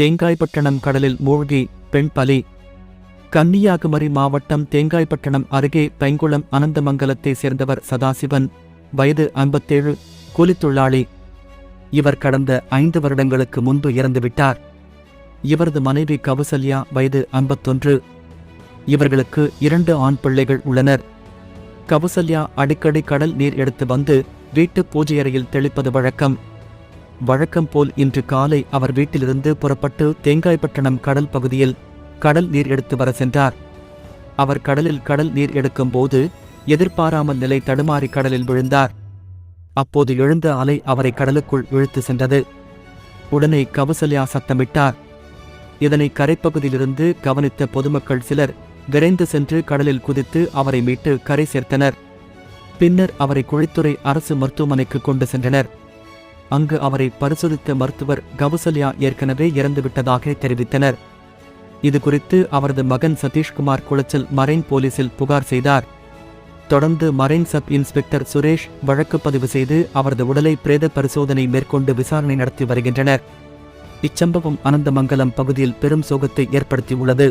தேங்காய்பட்டணம் கடலில் மூழ்கி பெண் பலி. கன்னியாகுமரி மாவட்டம் தேங்காய்பட்டணம் அருகே பைங்குளம் அனந்தமங்கலத்தை சேர்ந்தவர் சதாசிவன் வயது ஐம்பத்தேழு கூலித்தொழிலாளி. இவர் கடந்த ஐந்து வருடங்களுக்கு முன்பு இறந்துவிட்டார். இவரது மனைவி கவுசல்யா வயது ஐம்பத்தொன்று. இவர்களுக்கு இரண்டு ஆண் பிள்ளைகள் உள்ளனர். கவுசல்யா அடிக்கடி கடல் நீர் எடுத்து வந்து வீட்டு பூஜையறையில் தெளிப்பது வழக்கம். வழக்கம் போல் இன்று காலை அவர் வீட்டிலிருந்து புறப்பட்டு தேங்காய்பட்டணம் கடல் பகுதியில் கடல் நீர் எடுத்து வர சென்றார். அவர் கடலில் கடல் நீர் எடுக்கும் போது எதிர்பாராமல் நிலை தடுமாறி கடலில் விழுந்தார். அப்போது எழுந்த அலை அவரை கடலுக்குள் இழுத்து சென்றது. உடனே கவுசல்யா சத்தமிட்டார். இதனை கரைப்பகுதியிலிருந்து கவனித்த பொதுமக்கள் சிலர் விரைந்து சென்று கடலில் குதித்து அவரை மீட்டு கரை சேர்த்தனர். பின்னர் அவரை குழித்துறை அரசு மருத்துவமனைக்கு கொண்டு சென்றனர். அங்கு அவரை பரிசோதித்த மருத்துவர் கவுசல்யா ஏற்கனவே இறந்துவிட்டதாக தெரிவித்தனர். இது குறித்து அவரது மகன் சதீஷ்குமார் குளச்சல் மரைன் போலீசில் புகார் செய்தார். தொடர்ந்து மரைன் சப் இன்ஸ்பெக்டர் சுரேஷ் வழக்கு பதிவு செய்து அவரது உடலை பிரேத பரிசோதனை மேற்கொண்டு விசாரணை நடத்தி வருகின்றனர். இச்சம்பவம் அனந்தமங்கலம் பகுதியில் பெரும் சோகத்தை ஏற்படுத்தியுள்ளது.